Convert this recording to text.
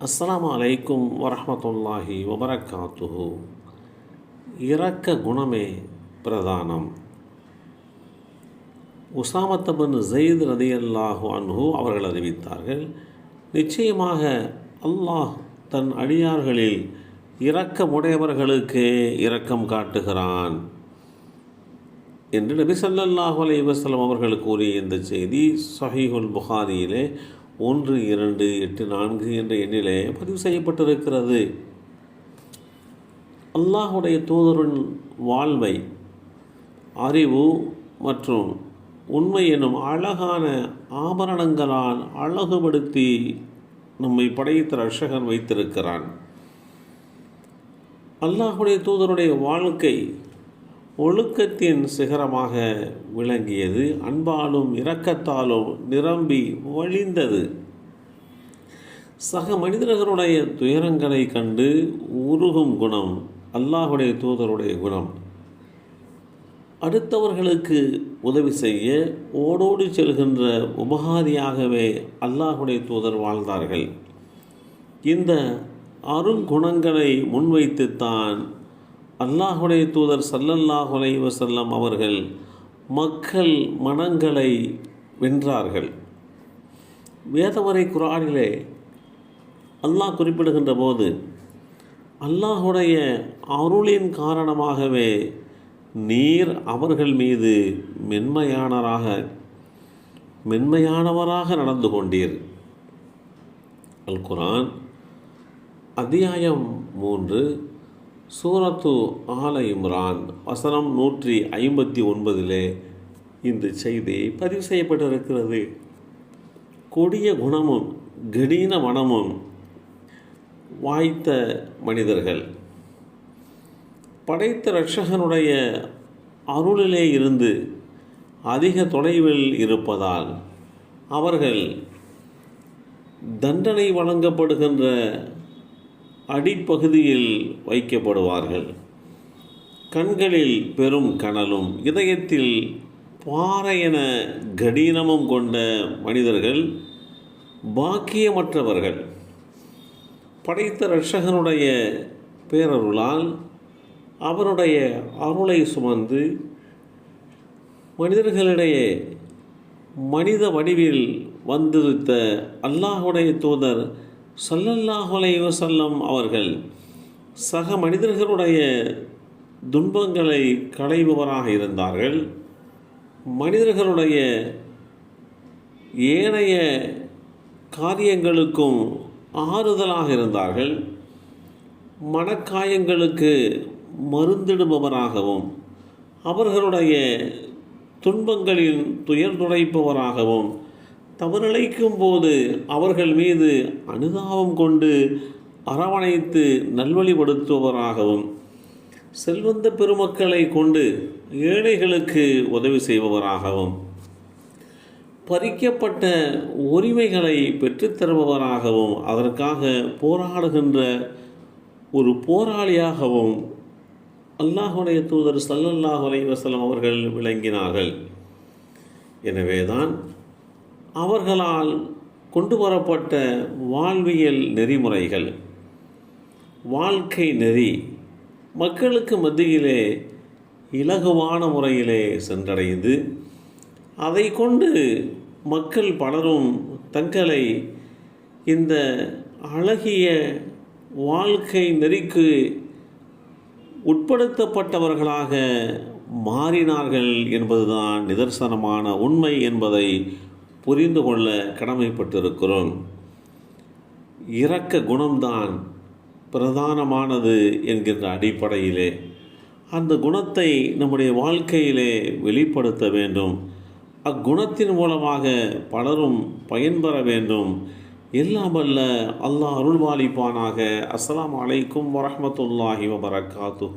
அஸ்லாம் அலைக்கும் வரமத்துல்லாஹி வபரகாத்துஹு. இறக்க குணமே பிரதானம். உசாமத்தபன் ஜெயித் ரதியல்லாஹு அன்ஹு அவர்கள் அறிவித்தார்கள் நிச்சயமாக அல்லாஹ் தன் அடியார்களில் இரக்கமுடையவர்களுக்கு இரக்கம் காட்டுகிறான் என்று நபி ஸல்லல்லாஹு அலி வசலம் அவர்கள் கூறிய இந்த செய்தி சஹீஹுல் புகாரியிலே ஒன்று இரண்டு எட்டு நான்கு என்ற எண்ணிலே பதிவு செய்யப்பட்டிருக்கிறது. அல்லாஹுடைய தூதரின் வாழ்வை அறிவு மற்றும் உண்மை எனும் அழகான ஆபரணங்களால் அழகுபடுத்தி நம்மை படைத்த ரஷகன் வைத்திருக்கிறான். அல்லாஹுடைய தூதருடைய வாழ்க்கை ஒழுக்கத்தின் சிகரமாக விளங்கியது. அன்பாலும் இரக்கத்தாலும் நிரம்பி வழிந்தது சக மனிதர்களுடைய துயரங்களை கண்டு உருகும் குணம் அல்லாஹுடைய தூதருடைய குணம். அடுத்தவர்களுக்கு உதவி செய்ய ஓடோடி செல்கின்ற உபகாரியாகவே அல்லாஹுடைய தூதர் வாழ்ந்தார்கள். இந்த அருங்குணங்களை முன்வைத்துத்தான் அல்லாஹுடைய தூதர் சல்லல்லாஹ் வசல்லம் அவர்கள் மக்கள் மனங்களை வென்றார்கள். வேதவரை குரானிலே அல்லாஹ் குறிப்பிடுகின்ற போது அல்லாஹுடைய அருளின் காரணமாகவே நீர் அவர்கள் மீது மென்மையானராக மென்மையானவராக நடந்து கொண்டீர். அல் குரான் அத்தியாயம் மூன்று சூரத்து ஆல இம்ரான் வசனம் நூற்றி ஐம்பத்தி ஒன்பதிலே இந்த செய்தி பதிவு செய்யப்பட்டிருக்கிறது. கொடிய குணமும் கடின மனமும் வாய்த்த மனிதர்கள். படைத்த ரட்சகனுடைய அருளிலே இருந்து அதிக தொலைவில் இருப்பதால் அவர்கள் தண்டனை வழங்கப்படுகின்ற அடிப்பகுதியில் வைக்கப்படுவார்கள். கண்களில் பெரும் கனலும் இதயத்தில் பாறையென கடினமும் கொண்ட மனிதர்கள் பாக்கியமற்றவர்கள். படைத்த ரட்சகனுடைய பேரருளால் அவருடைய அருளை சுமந்து மனிதர்களிடையே மனித வடிவில் வந்திருத்த அல்லாஹுடைய தூதர் சல்லல்லாஹு வசல்லம் அவர்கள் சக மனிதர்களுடைய துன்பங்களை களைபவராக இருந்தார்கள். மனிதர்களுடைய ஏனைய காரியங்களுக்கும் ஆறுதலாக இருந்தார்கள். மனக்காயங்களுக்கு மருந்திடுபவராகவும் அவர்களுடைய துன்பங்களின் துயர் துடைப்பவராகவும் தவறிழைக்கும் போது அவர்கள் மீது அனுதாபம் கொண்டு அரவணைத்து நல்வழிப்படுத்துபவராகவும் செல்வந்த பெருமக்களை கொண்டு ஏழைகளுக்கு உதவி செய்பவராகவும் பறிக்கப்பட்ட உரிமைகளை பெற்றுத்தருபவராகவும் அதற்காக போராடுகின்ற ஒரு போராளியாகவும் அல்லாஹுடைய தூதர் சல்லல்லாஹ் அலைவசலம் அவர்கள் விளங்கினார்கள். எனவேதான் அவர்களால் கொண்டு வரப்பட்ட வாழ்வியல் நெறிமுறைகள் வாழ்க்கை நெறி மக்களுக்கு மத்தியிலே இலகுவான முறையிலே சென்றடைந்து அதை கொண்டு மக்கள் பலரும் தங்களை இந்த அழகிய வாழ்க்கை நெறிக்கு உட்படுத்தப்பட்டவர்களாக மாறினார்கள் என்பதுதான் நிதர்சனமான உண்மை என்பதை புரிந்து கொள்ள கடமைப்பட்டிருக்கிறோம். இரக்க குணம்தான் பிரதானமானது என்கின்ற அடிப்படையிலே அந்த குணத்தை நம்முடைய வாழ்க்கையிலே வெளிப்படுத்த வேண்டும். அக்குணத்தின் மூலமாக பலரும் பயன்பெற வேண்டும். எல்லாம் வல்ல அல்லாஹ் அருள்வாளிப்பானாக அஸ்லாம் அலைக்கும் வரமத்துல்லாஹி வபரகாத்துஹு